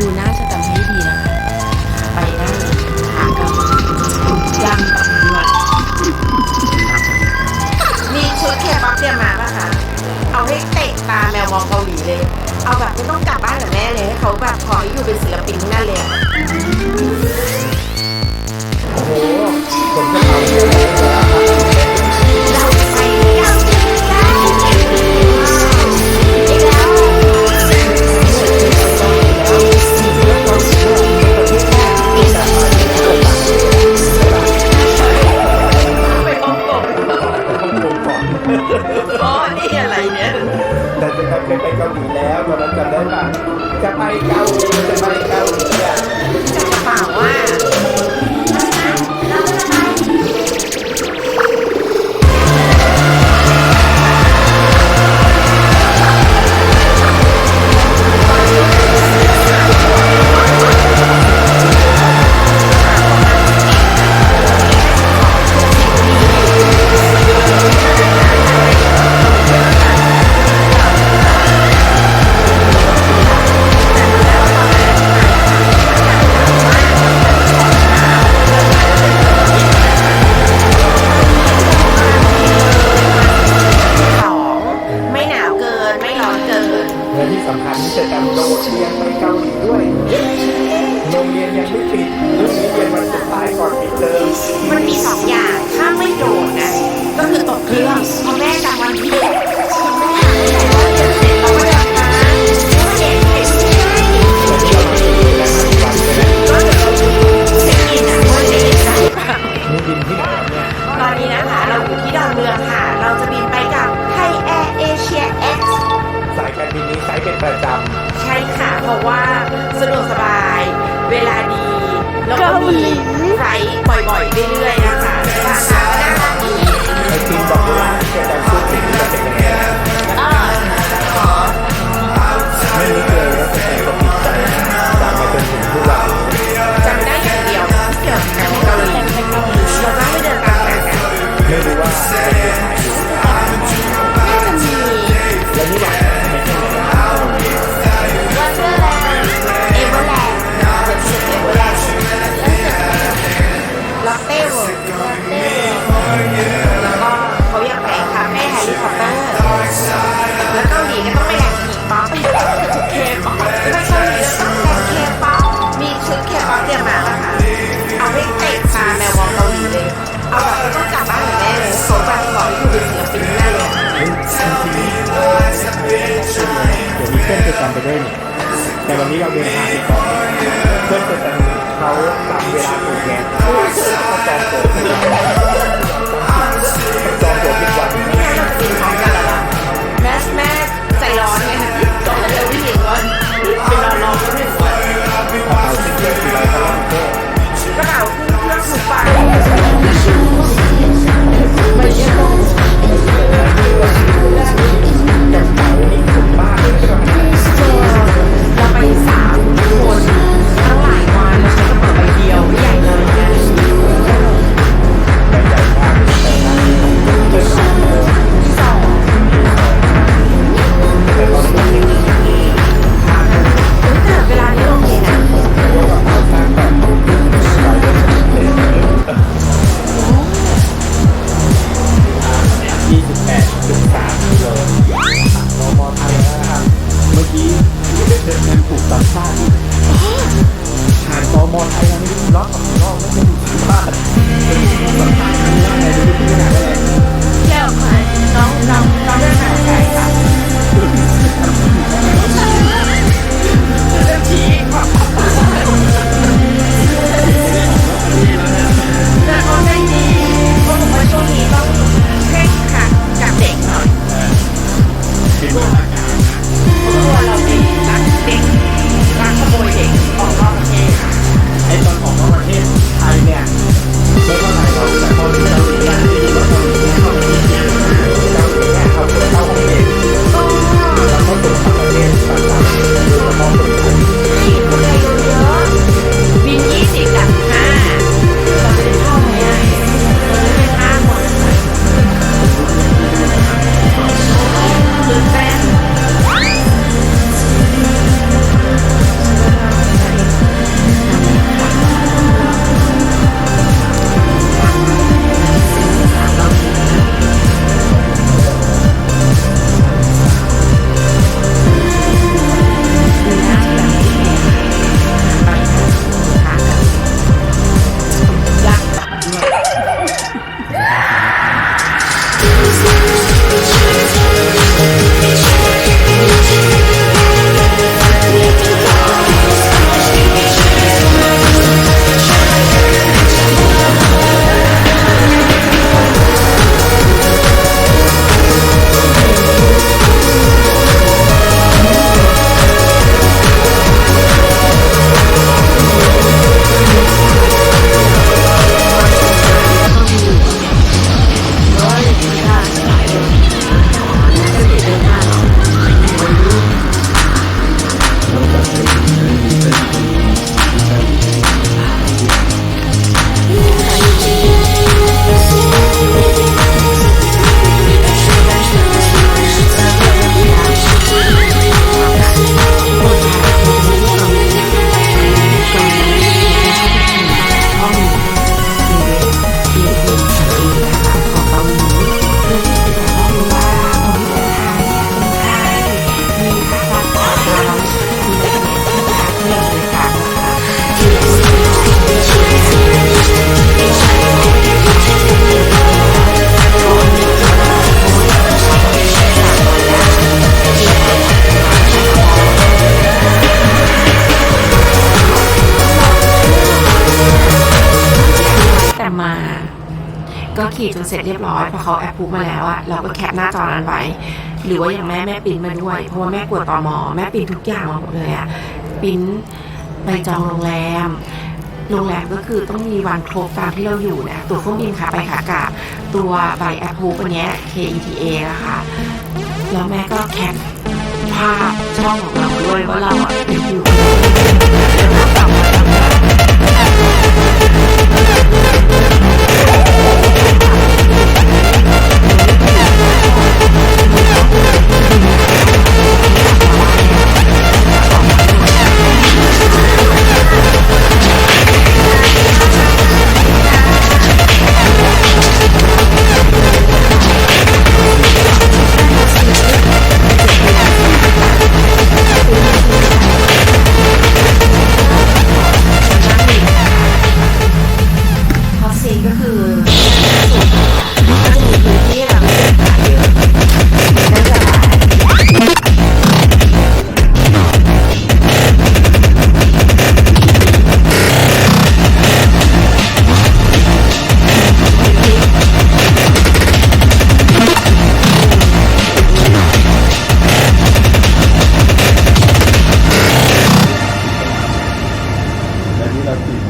ดูหน้าชะตาให้ดีนะคะ ไปได้หากับย่างตับด้วยมีชุดแคบับเนี่ยมาป่ะคะ เอาให้เตะตาแมวมองเกาหลีเลย เอาแบบไม่ต้องกลับบ้านกับแม่เลยให้เขาแบบขออยู่เป็นศิลปินนั่นเลย โอ้โหผมจะเอา รู้ไร้บ่อยๆเรื่อยๆนะคะ เพื่อนติดกันไปด้วยนี่แต่วันนี้เราเดินทางไปก่อนเพื่อนติดกันเขาตามเวลาถูกแกนเขาจองตัว ขีดจนเสร็จเรียบร้อยพอเขาแอปพูมาแล้วอะเราก็แคปหน้าจอนั้นไว้ หรือว่าอย่างแม่แม่ปิ้นมาด้วยเพราะว่าแม่กลัวตอมอแม่ปิ้นทุกอย่างมาหมดเลยอะปิ้นไปจองโรงแรมโรงแรมก็คือต้องมีวันครบตามที่เราอยู่นะ ตัวเครื่องบินค่ะไปขากลับตัวใบแอปพูอันนี้ KETA นะคะแล้วแม่ก็แคปภาพช่องของเราด้วยว่าเราอะอยู่ แล้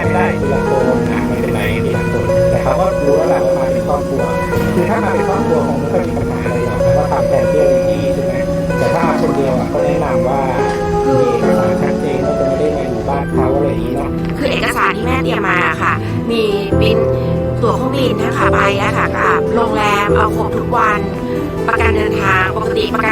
ไม่ได้ไม่ได้ทีละคนอะไม่เป็นไรทีละคนแต่เขาก็รู้แล้วแหละว่ามาเป็นครอบครัว คือถ้ามาเป็นครอบครัวคงไม่ค่อยมีปัญหาอะไรหรอกแล้วก็ทำแผนเที่ยวดีๆใช่ไหมแต่ถ้ามาคนเดียวอะก็แนะนำว่ามีเอกสารชัดเจนว่าจะไม่ได้มาอยู่บ้านเขาอะไรอย่างนี้เนาะคือเอกสารที่แม่เตรียมมาค่ะ มีบินตั๋วเครื่องบินนะคะไปอะค่ะกับโรงแรมเอาครบทุกวัน ประกันเดินทางปกติประกัน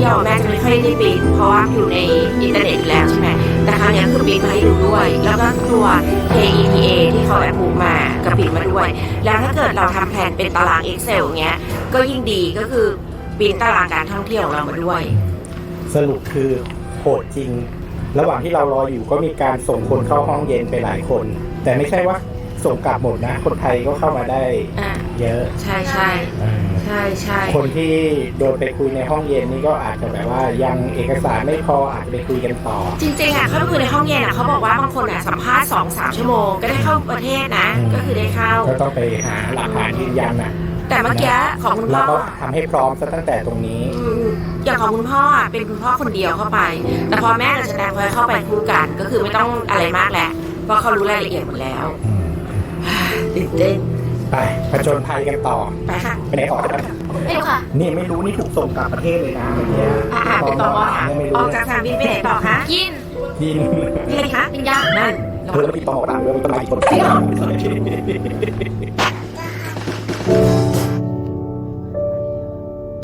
ที่ยวแม่จะไม่ค่อยได้บินเพราะว่าอยู่ในอินเทอร์เน็ตอยู่แล้วใช่ไหมแต่ครั้งนี้คือบินมาให้ดูด้วย แล้วก็ตัว KETA ที่เขาแอปพูมากับบินมาด้วย แล้วถ้าเกิดเราทำแผนเป็นตาราง Excel อย่างเงี้ย ก็ยิ่งดีก็คือบินตารางการท่องเที่ยวของเรามาด้วย สรุปคือโหดจริง ระหว่างที่เรารออยู่ก็มีการส่งคนเข้าห้องเย็นไปหลายคน แต่ไม่ใช่ว่า ส่งกลับหมดนะ คนไทยก็เข้ามาได้อ่าเยอะใช่ใช่อ่าใช่ใช่คนที่โดนไปคุยในห้องเย็นนี่ก็อาจจะแบบว่ายังเอกสารไม่พออาจจะไปคุยกันต่อ จริงๆอะเขาไปคุยในห้องเย็นอะเขาบอกว่าบางคนอะสัมภาษณ์สองสามชั่วโมงก็ได้เข้าประเทศนะ อืม ก็คือได้เข้า ก็ต้องไปหาหลักฐานยืนยันนะแต่เมื่อกี้ของคุณแล้พ่วอก็ทำให้พร้อมซะตั้งแต่ตรงนี้ อืมอย่างของคุณพ่ออะเป็นคุณพ่อคนเดียวเข้าไป แต่พอแม่กับแสดงพอเข้าไปคู่กัน ก็คือไม่ต้องอะไรมากแหละเพราะเขารู้รายละเอียดหมดแล้ว ตื่นเต้นไปผจญภัยกันต่อไปค่ะไปไหนต่อกันไม่รู้ค่ะนี่ไม่รู้นี่ถูกส่งกลับประเทศเลยนะเมื่อกี้อ่าเป็นต่อว่าเนี่ยไม่อรู้อกเลจากยสนามบินไปไหนต่อคะกินยินกินอะไรคะกินย่างนั่นเธอแล้วมีตอมอต่างเรื่องต้นไม้คน